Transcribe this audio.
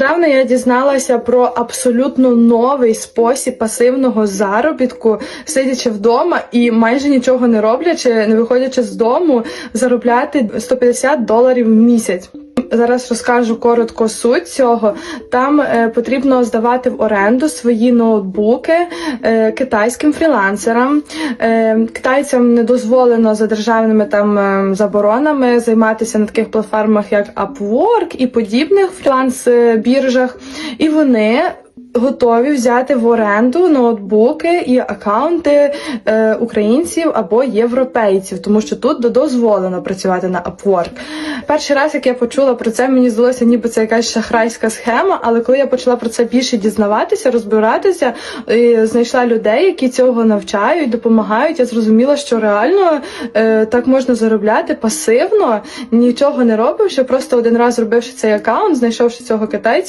Давно я дізналася про абсолютно новий спосіб пасивного заробітку, сидячи вдома і майже нічого не роблячи, не виходячи з дому, заробляти 150 доларів в місяць. Зараз розкажу коротко суть цього. Там е, потрібно здавати в оренду свої ноутбуки е, китайським фрілансерам. Е, китайцям не дозволено за державними там заборонами займатися на таких платформах, як Upwork і подібних фріланс-біржах. І вони готові взяти в оренду ноутбуки і акаунти е, українців або європейців, тому що тут дозволено працювати на Upwork. Перший раз, як я почула про це, мені здалося, ніби це якась шахрайська схема. Але коли я почала про це більше дізнаватися, розбиратися, і знайшла людей, які цього навчають, допомагають. Я зрозуміла, що реально е, так можна заробляти пасивно, нічого не робивши, просто один раз зробивши цей акаунт, знайшовши цього китайця.